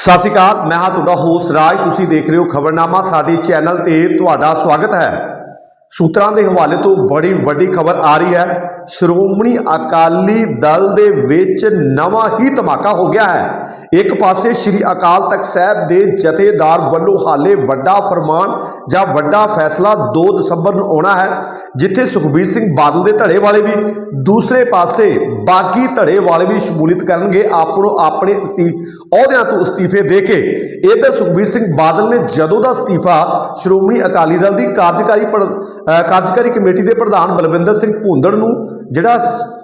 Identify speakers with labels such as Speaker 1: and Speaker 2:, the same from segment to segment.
Speaker 1: ਸਤਿ ਸ਼੍ਰੀ ਅਕਾਲ, ਮੈਂ ਹਾਂ ਤੁਹਾਡਾ ਹੋਸਟ ਰਾਜ। ਤੁਸੀਂ ਦੇਖ ਰਹੇ ਹੋ ਖਬਰਨਾਮਾ। ਸਾਡੇ ਚੈਨਲ ਤੇ ਤੁਹਾਡਾ ਸਵਾਗਤ ਹੈ। ਸੂਤਰਾਂ ਦੇ ਹਵਾਲੇ ਤੋਂ ਬੜੀ ਵੱਡੀ ਖਬਰ ਆ ਰਹੀ ਹੈ। ਸ਼੍ਰੋਮਣੀ ਅਕਾਲੀ ਦਲ ਦੇ ਵਿੱਚ ਨਵਾਂ ਹੀ ਧਮਾਕਾ ਹੋ ਗਿਆ ਹੈ। ਇੱਕ ਪਾਸੇ ਸ੍ਰੀ ਅਕਾਲ ਤਖਤ ਸਾਹਿਬ ਦੇ ਜਥੇਦਾਰ ਵੱਲੋਂ ਹਾਲੇ ਵੱਡਾ ਫਰਮਾਨ ਜਾਂ ਵੱਡਾ ਫੈਸਲਾ 2 ਦਸੰਬਰ ਨੂੰ ਆਉਣਾ ਹੈ, ਜਿੱਥੇ ਸੁਖਬੀਰ ਸਿੰਘ ਬਾਦਲ ਦੇ ਧੜੇ ਵਾਲੇ ਵੀ। ਦੂਸਰੇ ਪਾਸੇ ਬਾਗੀ ਧੜੇ ਵਾਲੇ ਵੀ ਸ਼ਮੂਲੀਅਤ ਕਰਨਗੇ, ਆਪਣੋ ਆਪਣੇ ਅਸਤੀਫ ਅਹੁਦਿਆਂ ਤੋਂ ਅਸਤੀਫੇ ਦੇ ਕੇ। ਇਹ ਤਾਂ ਸੁਖਬੀਰ ਸਿੰਘ ਬਾਦਲ ਨੇ ਜਦੋਂ ਦਾ ਅਸਤੀਫਾ ਸ਼੍ਰੋਮਣੀ ਅਕਾਲੀ ਦਲ ਦੀ ਕਾਰਜਕਾਰੀ ਪ੍ਰ- ਕਾਰਜਕਾਰੀ ਕਮੇਟੀ ਦੇ ਪ੍ਰਧਾਨ ਬਲਵਿੰਦਰ ਸਿੰਘ ਭੁੰਦੜ ਨੂੰ ਜਿਹੜਾ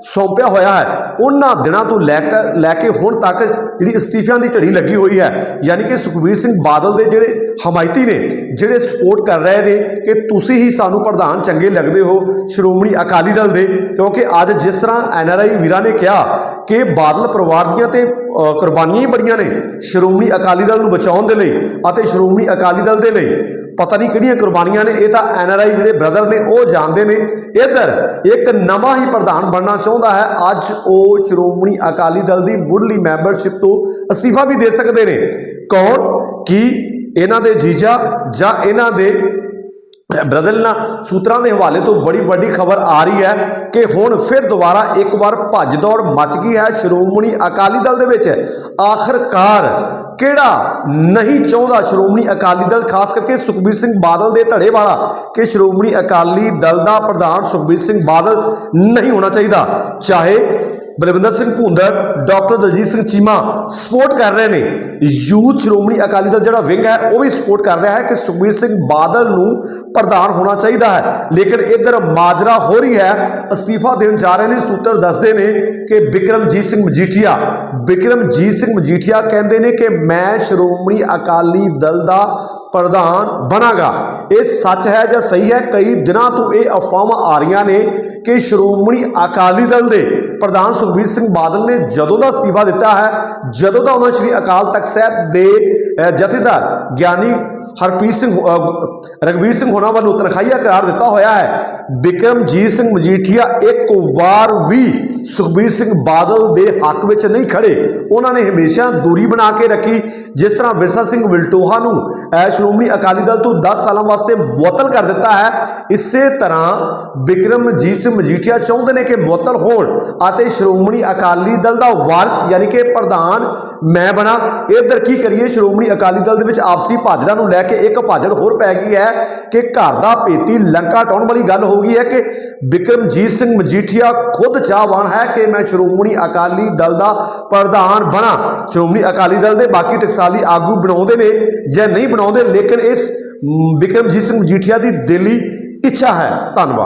Speaker 1: ਸੌਂਪਿਆ ਹੋਇਆ ਹੈ, ਉਹਨਾਂ ਦਿਨਾਂ ਤੋਂ ਲੈ ਕੇ ਲੈ ਕੇ ਹੁਣ ਤੱਕ ਜਿਹੜੀ ਅਸਤੀਫਿਆਂ ਦੀ ਝੜੀ ਲੱਗੀ ਹੋਈ ਹੈ, ਯਾਨੀ ਕਿ ਸੁਖਬੀਰ ਸਿੰਘ ਬਾਦਲ ਦੇ ਜਿਹੜੇ ਹਮਾਇਤੀ ਨੇ, ਜਿਹੜੇ ਸਪੋਰਟ ਕਰ ਰਹੇ ਨੇ ਕਿ ਤੁਸੀਂ ਹੀ ਸਾਨੂੰ ਪ੍ਰਧਾਨ ਚੰਗੇ ਲੱਗਦੇ ਹੋ ਸ਼੍ਰੋਮਣੀ ਅਕਾਲੀ ਦਲ ਦੇ, ਕਿਉਂਕਿ ਅੱਜ ਜਿਸ ਤਰ੍ਹਾਂ ਐਨਆਰਆਈ ਵੀਰਾਂ ਨੇ ਕਿਹਾ ਕਿ ਬਾਦਲ ਪਰਿਵਾਰ ਦੀਆਂ ਤੇ ਕੁਰਬਾਨੀਆਂ ਹੀ ਬੜੀਆਂ ਨੇ, ਸ਼੍ਰੋਮਣੀ ਅਕਾਲੀ ਦਲ ਨੂੰ ਬਚਾਉਣ ਦੇ ਲਈ ਅਤੇ ਸ਼੍ਰੋਮਣੀ ਅਕਾਲੀ ਦਲ ਦੇ ਲਈ। ਪਤਾ ਨਹੀਂ ਕਿਹੜੀਆਂ ਕੁਰਬਾਨੀਆਂ ਨੇ, ਇਹ ਤਾਂ ਐਨਆਰਆਈ ਜਿਹੜੇ ਬ੍ਰਦਰ ਨੇ, ਉਹ ਜਾਣਦੇ ਨੇ। ਇੱਧਰ ਇੱਕ ਨਵਾਂ ਹੀ ਪ੍ਰਧਾਨ ਬਣਨਾ ਚਾਹੁੰਦਾ ਹੈ। ਅੱਜ ਉਹ ਸ਼੍ਰੋਮਣੀ ਅਕਾਲੀ ਦਲ ਦੀ ਮੁੱਢਲੀ ਮੈਂਬਰਸ਼ਿਪ ਤੋਂ ਅਸਤੀਫਾ ਵੀ ਦੇ ਸਕਦੇ ਨੇ। ਕੌਣ? ਕੀ? ਇਹਨਾਂ ਦੇ ਜੀਜਾ ਜਾਂ ਇਹਨਾਂ ਦੇ ਬ੍ਰਦਰ ਨਾਲ ਸੂਤਰਾਂ ਦੇ ਹਵਾਲੇ ਤੋਂ ਬੜੀ ਵੱਡੀ ਖਬਰ ਆ ਰਹੀ ਹੈ ਕਿ ਹੁਣ ਫਿਰ ਦੁਬਾਰਾ ਇੱਕ ਵਾਰ ਭੱਜ ਦੌੜ ਮਚ ਗਈ ਹੈ। ਸ਼੍ਰੋਮਣੀ ਅਕਾਲੀ ਦਲ ਦੇ ਵਿੱਚ ਆਖਰਕਾਰ ਕਿਹੜਾ ਨਹੀਂ ਚਾਹੁੰਦਾ ਸ਼੍ਰੋਮਣੀ ਅਕਾਲੀ ਦਲ, ਖਾਸ ਕਰਕੇ ਸੁਖਬੀਰ ਸਿੰਘ ਬਾਦਲ ਦੇ ਧੜੇ ਵਾਲਾ ਕਿ ਸ਼੍ਰੋਮਣੀ ਅਕਾਲੀ ਦਲ ਦਾ ਪ੍ਰਧਾਨ ਸੁਖਬੀਰ ਸਿੰਘ ਬਾਦਲ ਨਹੀਂ ਹੋਣਾ ਚਾਹੀਦਾ। ਚਾਹੇ ਬਲਵਿੰਦਰ ਸਿੰਘ ਭੁੰਦੜ, ਡਾਕਟਰ ਦਲਜੀਤ ਸਿੰਘ ਚੀਮਾ ਸਪੋਰਟ ਕਰ ਰਹੇ ਨੇ। ਯੂਥ ਸ਼੍ਰੋਮਣੀ ਅਕਾਲੀ ਦਲ ਜਿਹੜਾ ਵਿੰਗ ਹੈ, ਉਹ ਵੀ ਸਪੋਰਟ ਕਰ ਰਿਹਾ ਹੈ ਕਿ ਸੁਖਬੀਰ ਸਿੰਘ ਬਾਦਲ ਨੂੰ ਪ੍ਰਧਾਨ ਹੋਣਾ ਚਾਹੀਦਾ ਹੈ। ਲੇਕਿਨ ਇੱਧਰ ਮਾਜਰਾ ਹੋ ਰਹੀ ਹੈ। ਅਸਤੀਫਾ ਦੇਣ ਜਾ ਰਹੇ ਨੇ। ਸੂਤਰ ਦੱਸਦੇ ਨੇ ਕਿ ਬਿਕਰਮਜੀਤ ਸਿੰਘ ਮਜੀਠੀਆ, ਬਿਕਰਮਜੀਤ ਸਿੰਘ ਮਜੀਠੀਆ ਕਹਿੰਦੇ ਨੇ ਕਿ ਮੈਂ ਸ਼੍ਰੋਮਣੀ ਅਕਾਲੀ ਦਲ ਦਾ ਪ੍ਰਧਾਨ ਬਣਾਗਾ। ਇਹ ਸੱਚ ਹੈ ਜਾਂ ਸਹੀ ਹੈ? ਕਈ ਦਿਨਾਂ ਤੋਂ ਇਹ ਅਫਵਾਹਾਂ ਆ ਰਹੀਆਂ ਨੇ ਕਿ ਸ਼੍ਰੋਮਣੀ ਅਕਾਲੀ ਦਲ ਦੇ ਪ੍ਰਧਾਨ ਸੁਖਬੀਰ ਸਿੰਘ ਬਾਦਲ ਨੇ ਜਦੋਂ ਦਾ ਅਸਤੀਫਾ ਦਿੱਤਾ ਹੈ, ਜਦੋਂ ਦਾ ਉਹਨਾਂ ਸ਼੍ਰੀ ਅਕਾਲ ਤਖਤ ਸਾਹਿਬ ਦੇ ਜਥੇਦਾਰ ਗਿਆਨੀ ਹਰਪ੍ਰੀਤ ਸਿੰਘ ਅ, ਰਘਵੀਰ ਸਿੰਘ ਹੋਣਾ ਵੱਲੋਂ ਤਨਖਾਹੀਆ ਕਰਾਰ ਦਿੱਤਾ ਹੋਇਆ ਹੈ। ਬਿਕਰਮਜੀਤ ਸਿੰਘ ਮਜੀਠੀਆ ਇੱਕ ਵਾਰ ਵੀ ਸੁਖਬੀਰ ਸਿੰਘ ਬਾਦਲ ਦੇ ਹੱਕ ਵਿੱਚ ਨਹੀਂ ਖੜੇ। ਉਹਨਾਂ ਨੇ ਹਮੇਸ਼ਾ ਦੂਰੀ ਬਣਾ ਕੇ ਰੱਖੀ ਜਿਸ ਤਰ੍ਹਾਂ ਵਿਰਸਾ ਸਿੰਘ ਵਿਲਟੋਹਾ ਨੂੰ ਸ਼੍ਰੋਮਣੀ ਅਕਾਲੀ ਦਲ ਤੋਂ 10 ਸਾਲਾਂ ਵਾਸਤੇ ਮੁਅੱਤਲ ਕਰ ਦਿੱਤਾ ਹੈ। ਇਸੇ ਤਰ੍ਹਾਂ ਬਿਕਰਮਜੀਤ ਸਿੰਘ ਮਜੀਠੀਆ ਚਾਹੁੰਦੇ ਨੇ ਕਿ ਮੁਅਤਲ ਹੋਣ ਅਤੇ ਸ਼੍ਰੋਮਣੀ ਅਕਾਲੀ ਦਲ ਦਾ ਵਾਰਿਸ ਯਾਨੀ ਕਿ ਪ੍ਰਧਾਨ ਮੈਂ ਬਣਾ। ਇਧਰ ਕੀ ਕਰੀਏ ਸ਼੍ਰੋਮਣੀ ਅਕਾਲੀ ਦਲ ਦੇ ਵਿੱਚ ਆਪਸੀ ਭਾਜੜਾਂ ਨੂੰ ਲੈ ਕੇ ਇੱਕ ਭਾਜੜ ਹੋਰ ਪੈ ਗਈ ਹੈ ਕਿ ਘਰ ਦਾ ਪੇਤੀ ਲੰਕਾ ਟਾਉਣ ਵਾਲੀ ਗੱਲ ਹੋ ਗਈ ਹੈ ਕਿ ਬਿਕਰਮਜੀਤ ਸਿੰਘ ਮਜੀਠੀਆ ਖੁਦ ਚਾਹਵਾਨ ਹੈ ਕਿ ਮੈਂ ਸ਼੍ਰੋਮਣੀ ਅਕਾਲੀ ਦਲ ਦਾ ਪ੍ਰਧਾਨ ਬਣਾ। ਸ਼੍ਰੋਮਣੀ ਅਕਾਲੀ ਦਲ ਦੇ ਬਾਕੀ ਟਕਸਾਲੀ ਆਗੂ ਬਣਾਉਂਦੇ ਨੇ ਜਾਂ ਨਹੀਂ ਬਣਾਉਂਦੇ ਲੇਕਿਨ ਇਸ ਮ, ਬਿਕਰਮਜੀਤ ਸਿੰਘ ਮਜੀਠੀਆ ਦੀ ਦਿਲੀ ਇੱਛਾ ਹੈ। ਧੰਨਵਾਦ।